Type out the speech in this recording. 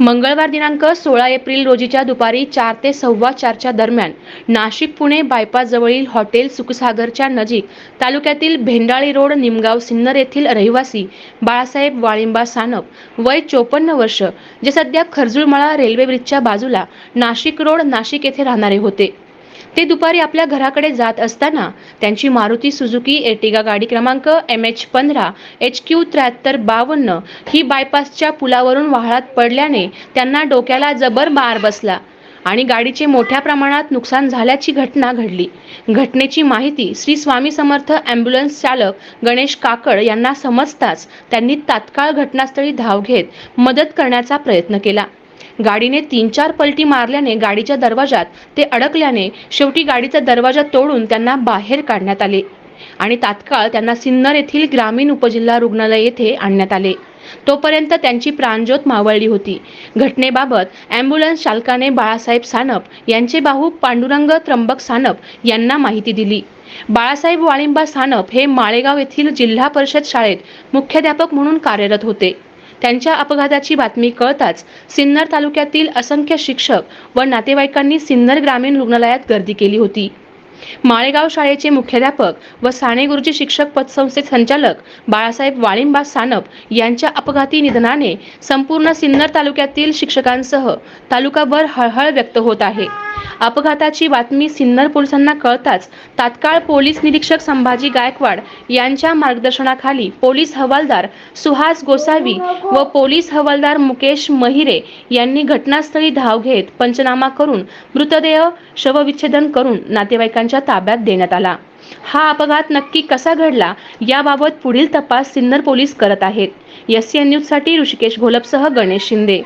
मंगळवार दिनांक सोळा एप्रिल रोजीच्या दुपारी चार ते सव्वा चारच्या दरम्यान नाशिक पुणे बायपासजवळील हॉटेल सुखसागरच्या नजीक तालुक्यातील भेंडाळी रोड निमगाव सिन्नर येथील रहिवासी बाळासाहेब वाळिंबा सानप वय चोपन्न वर्ष जे सध्या खरजुळमाळा रेल्वे ब्रिजच्या बाजूला नाशिक रोड नाशिक येथे राहणारे होते. ते दुपारी आपल्या घराकडे जात असताना त्यांची मारुती सुझुकी एर्टिगा गाडी क्रमांक एम एच पंधरा एच क्यू त्र्याहत्तर बावन्न ही बायपासच्या पुलावरून वाहळात पडल्याने त्यांना डोक्याला जबर मार बसला आणि गाडीचे मोठ्या प्रमाणात नुकसान झाल्याची घटना घडली. घटनेची माहिती श्री स्वामी समर्थ ॲम्ब्युलन्स चालक गणेश काकड यांना समजताच त्यांनी तात्काळ घटनास्थळी धाव घेत मदत करण्याचा प्रयत्न केला. गाडीने तीन चार पलटी मारल्याने गाडीच्या दरवाजात ते अडकल्याने शेवटी गाडीचा दरवाजा तोडून त्यांना बाहेर काढण्यात आले. आणि तात्काळ त्यांना सिन्नर येथील ग्रामीण उपजिल्हा रुग्णालय येथे आणण्यात आले. तोपर्यंत त्यांची प्राणज्योत मावळली होती. घटनेबाबत अँब्युलन्स चालकाने बाळासाहेब सानप यांचे भाऊ पांडुरंग त्र्यंबक सानप यांना माहिती दिली. बाळासाहेब वाळिंबा सानप हे माळेगाव येथील जिल्हा परिषद शाळेत मुख्याध्यापक म्हणून कार्यरत होते. त्यांच्या अपघाताची बातमी कळताच सिन्नर तालुक्यातील असंख्य शिक्षक व नातेवाईकांनी सिन्नर ग्रामीण रुग्णालयात गर्दी केली होती. माळेगाव शाळेचे मुख्याध्यापक व साने गुरुजी शिक्षक पतसंस्थेचे संचालक बाळासाहेब वाळिंबा सानप यांच्या अपघाती निधनाने संपूर्ण सिन्नर तालुक्यातील शिक्षकांसह तालुकाभर हळहळ व्यक्त होत आहे. अपघाताची बातमी सिन्नर पोलिसांना कळताच तात्काळ पोलीस निरीक्षक संभाजी गायकवाड यांच्या मार्गदर्शनाखाली पोलीस हवालदार सुहास गोसावी व पोलीस हवालदार मुकेश महिरे यांनी घटनास्थळी धाव घेत पंचनामा करून मृतदेह शवविच्छेदन करून नातेवाईकांच्या ताब्यात देण्यात आला. हा अपघात नक्की कसा घडला याबाबत पुढील तपास सिन्नर पोलीस करत आहेत. एस सी एन न्यूजसाठी ऋषिकेश घोलपसह गणेश शिंदे.